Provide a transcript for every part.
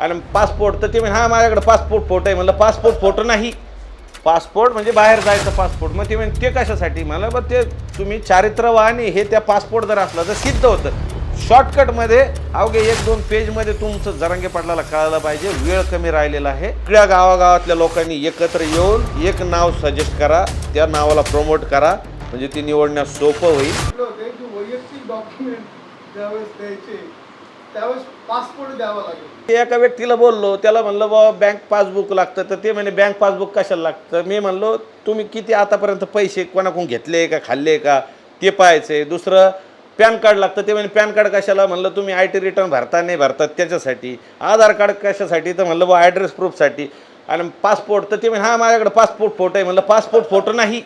आणि पासपोर्ट तर ते म्हणजे हा माझ्याकडे पासपोर्ट फोटो आहे. म्हणलं पासपोर्ट फोटो नाही. पासपोर्ट म्हणजे बाहेर जायचं पासपोर्ट. मग ते म्हणजे ते कशासाठी? मला बघ ते तुम्ही चारित्र्यवान हे त्या पासपोर्ट जर असलं तर सिद्ध होतं. शॉर्टकटमध्ये अवघे एक दोन पेजमध्ये तुमचं जरांगे पाटलाला कळायला पाहिजे. वेळ कमी राहिलेला आहे. सगळ्या गावागावातल्या लोकांनी एकत्र येऊन एक नाव सजेस्ट करा. त्या नावाला प्रमोट करा. म्हणजे ती निवडण्यास सोपं होईल. त्यावेळेस पासपोर्ट द्यावा लागेल. एका व्यक्तीला बोललो त्याला म्हणलं बाबा बँक पासबुक लागतं. तर ते म्हणे बँक पासबुक कशाला लागतं? मी म्हणलो तुम्ही किती आतापर्यंत पैसे कोणाकडून घेतले का खाल्ले का? ते पाहायचे. दुसरं पॅन कार्ड लागतं. ते म्हणे पॅन कार्ड कशाला? म्हणलं तुम्ही आय टी रिटर्न भरता नाही भरतात त्याच्यासाठी. आधार कार्ड कशासाठी? तर म्हणलं बा ॲड्रेस प्रूफसाठी आणि पासपोर्ट तर ते म्हणे हा माझ्याकडे पासपोर्ट फोटो आहे. म्हणलं पासपोर्ट फोटो नाही.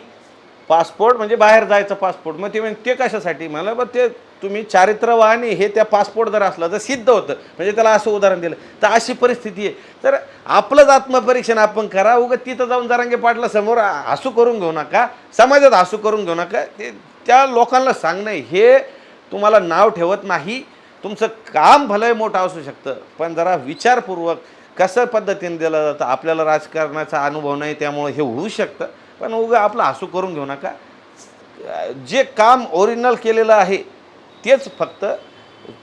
पासपोर्ट म्हणजे बाहेर जायचं पासपोर्ट. मग ते म्हणजे ते कशासाठी? मला बघ ते तुम्ही चारित्र्यवान हे त्या पासपोर्ट जर असलं तर सिद्ध होतं. म्हणजे त्याला असं उदाहरण दिलं. तर अशी परिस्थिती आहे. तर आपलंच आत्मपरीक्षण आपण करा. उगं तिथं जाऊन जरांगे पाटला समोर हसू करून घेऊ नका. समाजात हसू करून घेऊ नका. ते त्या लोकांना सांगणं हे तुम्हाला नाव ठेवत नाही. तुमचं काम भलंही मोठं असू शकतं. पण जरा विचारपूर्वक कसं पद्धतीने दिलं जातं? आपल्याला राजकारणाचा अनुभव नाही त्यामुळे हे होऊ शकतं. पण उगं आपलं हसू करून घेऊ नका. जे काम ओरिजिनल केलेलं आहे तेच फक्त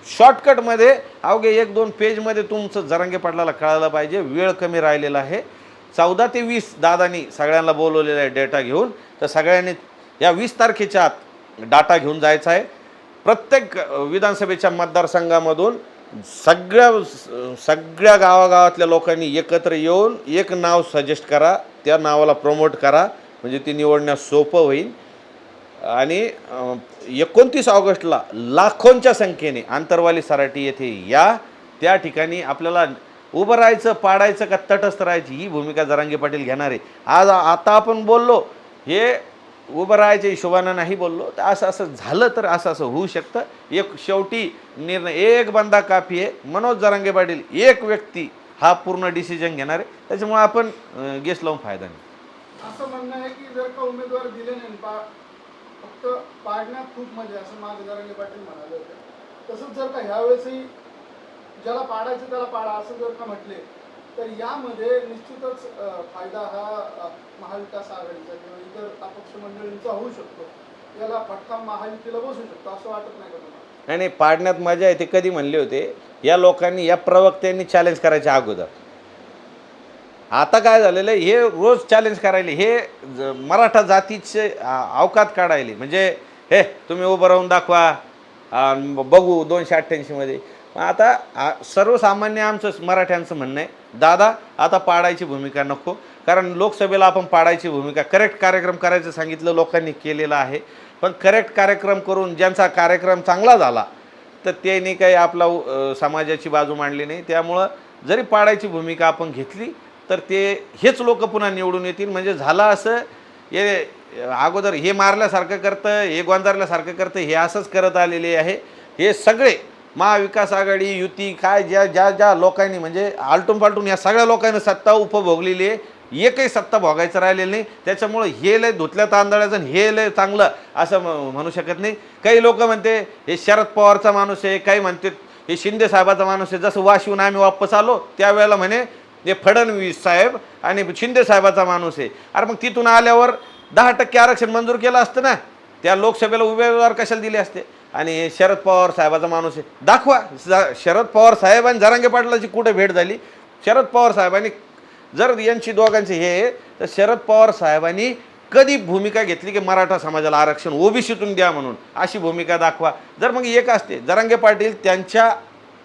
शॉर्टकटमध्ये अवघे एक दोन पेजमध्ये तुमचं जरांगे पाटलाला कळायला पाहिजे. वेळ कमी राहिलेला आहे. चौदा ते वीस दादानी सगळ्यांना बोलवलेला आहे डेटा घेऊन. तर सगळ्यांनी या वीस तारखेच्या आत डाटा घेऊन जायचा आहे. प्रत्येक विधानसभेच्या मतदारसंघामधून सगळ्या सगळ्या गावागावातल्या लोकांनी एकत्र येऊन एक नाव सजेस्ट करा. त्या नावाला प्रमोट करा. म्हणजे ती निवडण्यास सोपं होईल. आणि एकोणतीस ऑगस्टला लाखोंच्या संख्येने आंतरवाली सराटी येथे या. त्या ठिकाणी आपल्याला उभं राहायचं पाडायचं का तटस्थ राहायची ही भूमिका जरांगे पाटील घेणार आहे. आज आता आपण बोललो हे उभं राहायच्या हिशोबानं नाही बोललो तर असं असं झालं तर असं असं होऊ शकतं. एक शेवटी निर्णय एक बंदा काफी आहे. मनोज जरांगे पाटील एक व्यक्ती हा पूर्ण डिसिजन घेणार आहे. त्याच्यामुळे आपण गेस लावून फायदा नाही. असं म्हणणं आहे की जर का उमेदवार दिले नाही पा फक्त पाडण्यात खूप मजा आहे, असं माझे पाटील म्हणाले होते. तसंच जर का ह्यावेळेसही ज्याला पाडायचं त्याला पाडा असं जर का म्हटले तर यामध्ये निश्चितच फायदा हा महाविकास आघाडीचा किंवा इतर अपक्ष मंडळींचा होऊ शकतो. याला फटका महायुतीला बसू शकतो असं वाटत नाही का तुम्हाला? नाही नाही पाडण्यात मजा आहे ते कधी म्हणले होते या लोकांनी या प्रवक्त्यांनी चॅलेंज करायच्या अगोदर. आता काय झालेलं आहे हे रोज चॅलेंज करायले हे ज- मराठा जातीचे अवकात काढायले. म्हणजे हे तुम्ही उभं राहून दाखवा. बघू दोनशे अठ्ठ्याऐंशीमध्ये आता सर्वसामान्य आमचं मराठ्यांचं म्हणणं आहे दादा आता पाडायची भूमिका नको. कारण लोकसभेला आपण पाडायची भूमिका करेक्ट कार्यक्रम करायचं सांगितलं लोकांनी केलेलं आहे. पण करेक्ट कार्यक्रम करून ज्यांचा कार्यक्रम चांगला झाला तर त्यांनी काही आपला समाजाची बाजू मांडली नाही. त्यामुळं जरी पाडायची भूमिका आपण घेतली तर ते हेच लोक पुन्हा निवडून येतील. म्हणजे झालं असं हे अगोदर हे मारल्यासारखं करतं हे गोंधारल्यासारखं करतं हे असंच करत आलेले आहे. हे सगळे महाविकास आघाडी युती काय ज्या ज्या ज्या लोकांनी म्हणजे आलटून पालटून या सगळ्या लोकांनी सत्ता उपभोगलेली आहे. एकही सत्ता भोगायचं राहिलेलं नाही. त्याच्यामुळं हे लय धुतल्या तांदळाचं आणि हे लय चांगलं असं म- म्हणू शकत नाही. काही लोक म्हणते हे शरद पवारचा माणूस आहे. काही म्हणते हे शिंदे साहेबाचा माणूस आहे. जसं वाशिवून आम्ही वापस आलो त्यावेळेला म्हणे जे फडणवीस साहेब आणि शिंदे साहेबाचा माणूस आहे. अरे मग तिथून आल्यावर दहा टक्के आरक्षण मंजूर केलं असतं ना? त्या लोकसभेला उमेदवार कशाला दिले असते? आणि शरद पवार साहेबाचा माणूस आहे. दाखवा. शरद पवार साहेब आणि जरांगे पाटलाची कुठे भेट झाली? शरद पवार साहेबांनी जर यांची दोघांचे हे आहे, तर शरद पवार साहेबांनी कधी भूमिका घेतली की मराठा समाजाला आरक्षण ओबीसीतून द्या म्हणून? अशी भूमिका दाखवा. जर मग एक असते जरांगे पाटील त्यांच्या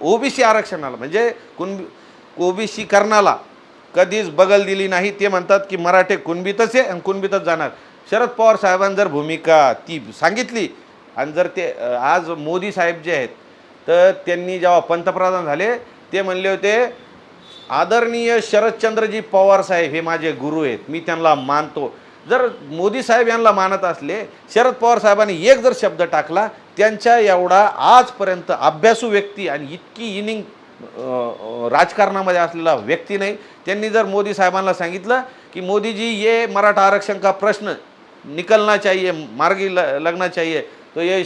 ओबीसी आरक्षणाला म्हणजे कुणबी ओबीसीकरणाला कधीच बगल दिली नाही. ते म्हणतात की मराठे कुणबीतच आहे आणि कुणबीतच जाणार. शरद पवार साहेबांनी जर भूमिका ती सांगितली आणि जर ते आज मोदी साहेब जे आहेत तर त्यांनी जेव्हा पंतप्रधान झाले ते म्हणले होते आदरणीय शरदचंद्रजी पवार साहेब हे माझे गुरु आहेत मी त्यांना मानतो. जर मोदी साहेब यांना मानत असले शरद पवार साहेबांनी एक जर शब्द टाकला त्यांच्या एवढा आजपर्यंत अभ्यासू व्यक्ती आणि इतकी इनिंग राजकारणामध्ये असलेला व्यक्ती नाही. त्यांनी जर मोदी साहेबांना सांगितलं की मोदीजी ये मराठा आरक्षण का प्रश्न निकलना चाहिए मार्गी ल लगना चाहिए तो ये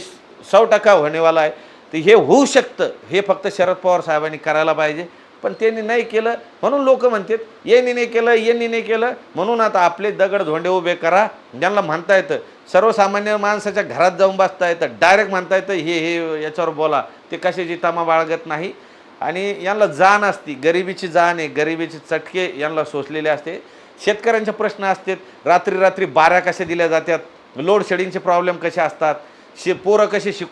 सौ टक्का होणेवाला आहे तर हे होऊ शकतं. हे फक्त शरद पवार साहेबांनी करायला पाहिजे. पण त्यांनी नाही केलं म्हणून लोक म्हणतात यांनी नाही केलं यांनी नाही केलं म्हणून आता आपले दगड धोंडे उभे करा. ज्यांना म्हणता येतं सर्वसामान्य माणसाच्या घरात जाऊन बसता येतं डायरेक्ट म्हणता येतं हे हे याच्यावर बोला. ते कशाची तमा बाळगत नाही. आणि यांना जाण असती गरिबीची जाण आहे गरिबीचे चटके यांना सोसलेले असते. शेतकऱ्यांचे प्रश्न असतात रात्री रात्री बाऱ्या कशा दिल्या जातात लोड शेडिंगचे प्रॉब्लेम कसे असतात शे पोरं कसे शिक